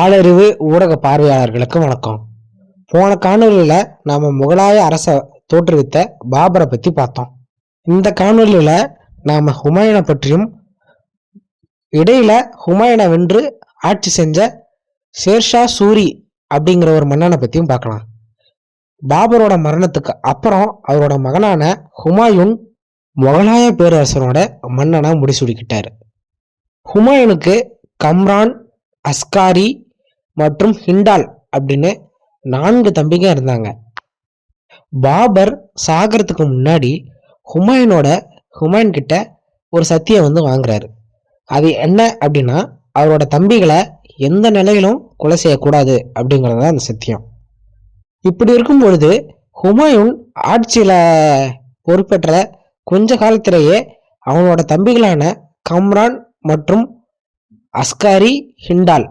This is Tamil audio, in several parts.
பாலறிவு ஊடக பார்வையாளர்களுக்கு வணக்கம். போன காணொலியில் நாம் முகலாய அரசை தோற்றுவித்த பாபரை பற்றி பார்த்தோம். இந்த காணொலியில் நாம் ஹுமாயூனை பற்றியும் இடையில ஹுமாயூனை வென்று ஆட்சி செஞ்ச ஷேர்ஷா சூரி அப்படிங்கிற ஒரு மன்னனை பற்றியும் பார்க்கலாம். பாபரோட மரணத்துக்கு அப்புறம் அவரோட மகனான ஹுமாயூன் முகலாய பேரரசனோட மன்னனை முடிசூடிக்கிட்டார். ஹுமாயூனுக்கு கம்ரான் அஸ்காரி மற்றும் ஹிண்டால் அப்படின்னு நான்கு தம்பிங்க இருந்தாங்க. பாபர் சாகிறதுக்கு முன்னாடி ஹுமாயூனோட ஹுமாயூன் கிட்ட ஒரு சத்தியம் வந்து வாங்குறாரு. அது என்ன அப்படின்னா அவரோட தம்பிகளை எந்த நிலையிலும் கொலை செய்யக்கூடாது அப்படிங்கிறது தான் அந்த சத்தியம். இப்படி இருக்கும் பொழுது ஹுமாயூன் ஆட்சியில் பொறுப்பேற்ற கொஞ்ச காலத்திலேயே அவனோட தம்பிகளான கம்ரான் மற்றும் அஸ்காரி ஹிண்டால்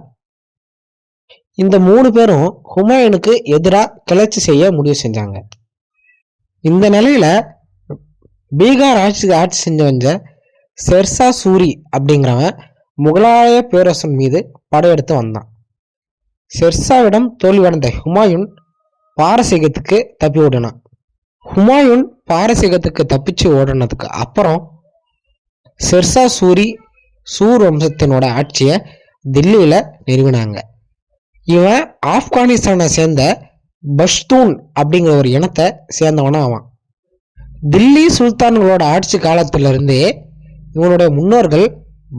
இந்த மூணு பேரும் ஹுமாயூனுக்கு எதிராக கிளர்ச்சி செய்ய முடிவு செஞ்சாங்க. இந்த நிலையில பீகார் ஆட்சி ஆட்சி செஞ்சு வந்த செர்சா சூரி அப்படிங்கிறவன் முகலாய பேரரசன் மீது படையெடுத்து வந்தான். ஷெர்ஷாவிடம் தோல்வியடைந்த ஹுமாயூன் பாரசீகத்துக்கு தப்பி ஓடினான். ஹுமாயூன் பாரசீகத்துக்கு தப்பிச்சு ஓடினதுக்கு அப்புறம் ஷெர்ஷா சூரி சூர் வம்சத்தினோட ஆட்சியை தில்லியில நிறுவினாங்க. இவன் ஆப்கானிஸ்தானை சேர்ந்த பஷ்தூன் அப்படிங்கிற ஒரு இனத்தை சேர்ந்தவனா அவன். தில்லி சுல்தான்களோட ஆட்சி காலத்திலிருந்தே இவனுடைய முன்னோர்கள்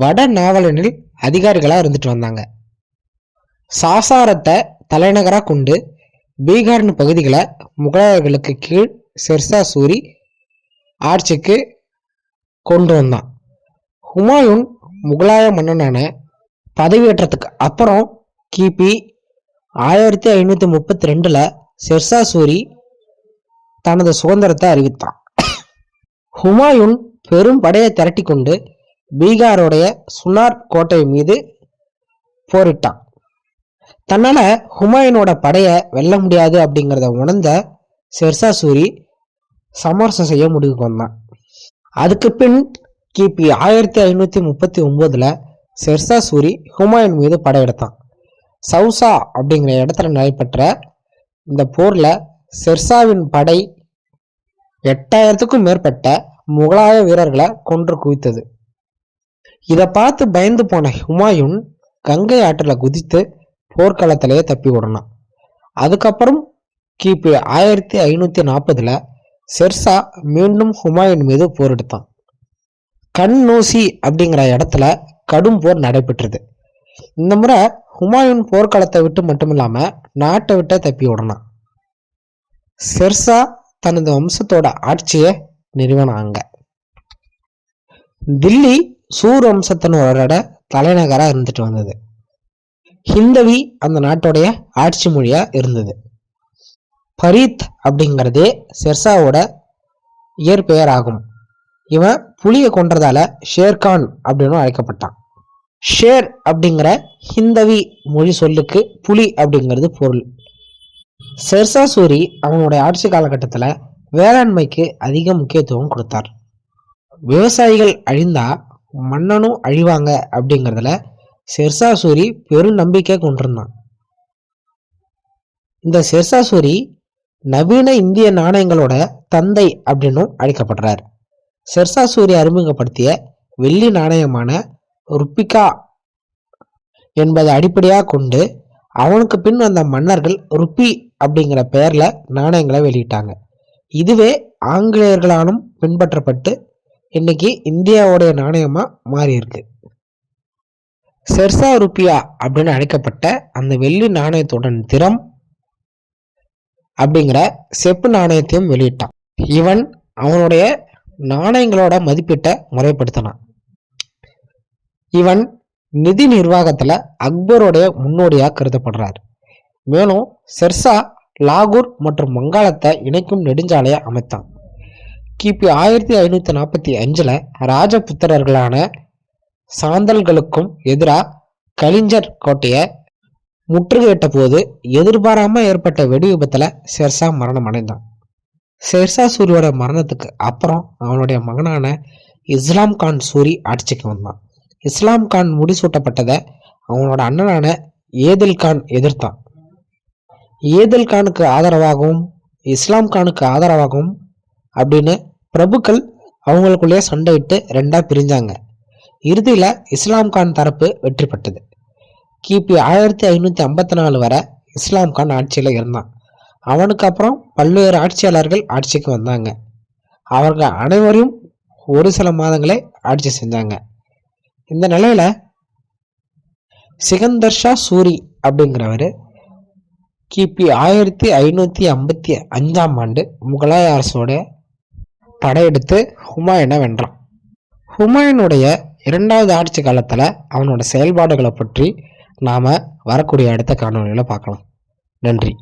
வட நாவலனில் அதிகாரிகளாக இருந்துட்டு வந்தாங்க. சாசாரத்தை தலைநகராக கொண்டு பீகார்னு பகுதிகளை முகலாயர்களுக்கு கீழ் செர்சா சூரி ஆட்சிக்கு கொண்டு வந்தான். ஹுமாயூன் முகலாய மன்னனான பதவியேற்றத்துக்கு அப்புறம் கிபி ஆயிரத்தி ஐநூற்றி முப்பத்தி ரெண்டில் ஷெர்ஷா சூரி தனது சுதந்திரத்தை அறிவித்தான். ஹுமாயூன் பெரும் படையை திரட்டி கொண்டு பீகாருடைய சுனார் கோட்டை மீது போரிட்டான். தன்னால ஹுமாயூனோட படையை வெல்ல முடியாது அப்படிங்கிறத உணர்ந்த ஷெர்ஷா சூரி சமரசம் செய்ய முடிவுக்கு வந்தான். அதுக்கு பின் கிபி ஆயிரத்தி ஐநூத்தி முப்பத்தி ஒம்போதில் ஷெர்ஷா சூரி ஹுமாயூன் மீது படையெடுத்தான். சவுசா அப்படிங்கிற இடத்துல நடைபெற்ற இந்த போரில் ஷெர்ஷாவின் படை எட்டாயிரத்துக்கும் மேற்பட்ட முகலாய வீரர்களை கொன்று குவித்தது. இதை பார்த்து பயந்து போன ஹுமாயூன் கங்கை ஆற்றில் குதித்து போர்க்களத்திலேயே தப்பி விடனான் அதுக்கப்புறம் கிபி ஆயிரத்தி ஐநூற்றி நாற்பதில் செர்சா மீண்டும் ஹுமாயூன் மீது போரெடுத்தான் கண்ணூசி அப்படிங்கிற இடத்துல கடும் போர் நடைபெற்றது. இந்த முறை ஹுமாயூன் போர்க்களத்தை விட்டு மட்டும் நாட்டை விட்ட தப்பி விடனான் ஷெர்ஷா தனது வம்சத்தோட ஆட்சியை நிறுவனாங்க. தில்லி சூர் வம்சத்தினரோட தலைநகராக இருந்துட்டு வந்தது. ஹிந்தவி அந்த நாட்டுடைய ஆட்சி மொழியா இருந்தது. பரீத் அப்படிங்கிறதே செர்சாவோட இயற்பெயர் ஆகும் இவன் புலியை கொன்றதால ஷேர்கான் அப்படின்னு அழைக்கப்பட்டான். ஷேர் அப்படிங்கிற ஹிந்தவி மொழி சொல்லுக்கு புலி அப்படிங்கிறது பொருள். ஷெர்ஷா சூரி அவனுடைய ஆட்சி காலகட்டத்தில் வேளாண்மைக்கு அதிக முக்கியத்துவம் கொடுத்தார். விவசாயிகள் அழிந்தா மன்னனும் அழிவாங்க அப்படிங்கிறதுல ஷெர்ஷா சூரி பெரும் நம்பிக்கை கொண்டிருந்தான். இந்த ஷெர்ஷா சூரி நவீன இந்திய நாணயங்களோட தந்தை அப்படின்னும் அழைக்கப்படுறார். ஷெர்ஷா சூரி அறிமுகப்படுத்திய வெள்ளி நாணயமான ருப்பிகா என்பதை அடிப்படையாக கொண்டு அவனுக்கு பின் வந்த மன்னர்கள் ருப்பி அப்படிங்கிற பெயரில் நாணயங்களை வெளியிட்டாங்க. இதுவே ஆங்கிலேயர்களாலும் பின்பற்றப்பட்டு இன்னைக்கு இந்தியாவுடைய நாணயமாக மாறியிருக்கு. செர்சா ருப்பியா அப்படின்னு அழைக்கப்பட்ட அந்த வெள்ளி நாணயத்துடன் திறம் அப்படிங்கிற செப்பு நாணயத்தையும் வெளியிட்டான். இவன் அவனுடைய நாணயங்களோட மதிப்பீட்டை முறைப்படுத்தினான். இவன் நிதி நிர்வாகத்தில் அக்பருடைய முன்னோடியாக கருதப்படுறார். மேலும் செர்சா லாகூர் மற்றும் வங்காளத்தை இணைக்கும் நெடுஞ்சாலையை அமைத்தான். கிபி ஆயிரத்தி ஐநூற்றி நாற்பத்தி அஞ்சில் ராஜபுத்திரர்களான சாந்தல்களுக்கும் எதிராக கலிஞ்சர் கோட்டையை முற்றுகையிட்ட போது எதிர்பாராமல் ஏற்பட்ட வெடி விபத்தில் ஷெர்ஷா மரணம் அடைந்தான். ஷெர்ஷா சூரியோட மரணத்துக்கு அப்புறம் அவனுடைய மகனான இஸ்லாம் கான் சூரி ஆட்சிக்கு வந்தான். இஸ்லாம் கான் முடிசூட்டப்பட்டதை அவனோட அண்ணனான ஏதில் கான் எதிர்த்தான். ஏதில் கானுக்கு ஆதரவாகவும் இஸ்லாம் கானுக்கு ஆதரவாகவும் அப்படின்னு பிரபுக்கள் அவங்களுக்குள்ளேயே சண்டையிட்டு ரெண்டாக பிரிஞ்சாங்க. இறுதியில் இஸ்லாம் கான் தரப்பு வெற்றி பெற்றது. கிபி ஆயிரத்தி ஐநூற்றி ஐம்பத்தி நாலு வரை இஸ்லாம் கான் ஆட்சியில் இருந்தான். அவனுக்கு அப்புறம் பல்வேறு ஆட்சியாளர்கள் ஆட்சிக்கு வந்தாங்க. அவர்கள் அனைவரையும் ஒரு சில மாதங்களே ஆட்சி செஞ்சாங்க. இந்த நிலையில சிகந்தர் ஷா சூரி அப்படிங்கிறவர் கிபி ஆயிரத்தி ஐநூற்றி ஐம்பத்தி அஞ்சாம் ஆண்டு முகலாய அரசோட படையெடுத்து ஹுமாயூனை வென்றான். ஹுமாயூனுடைய இரண்டாவது ஆட்சி காலத்தில் அவனோட செயல்பாடுகளை பற்றி நாம் வரக்கூடிய அடுத்த காணொலியில் பார்க்கலாம். நன்றி.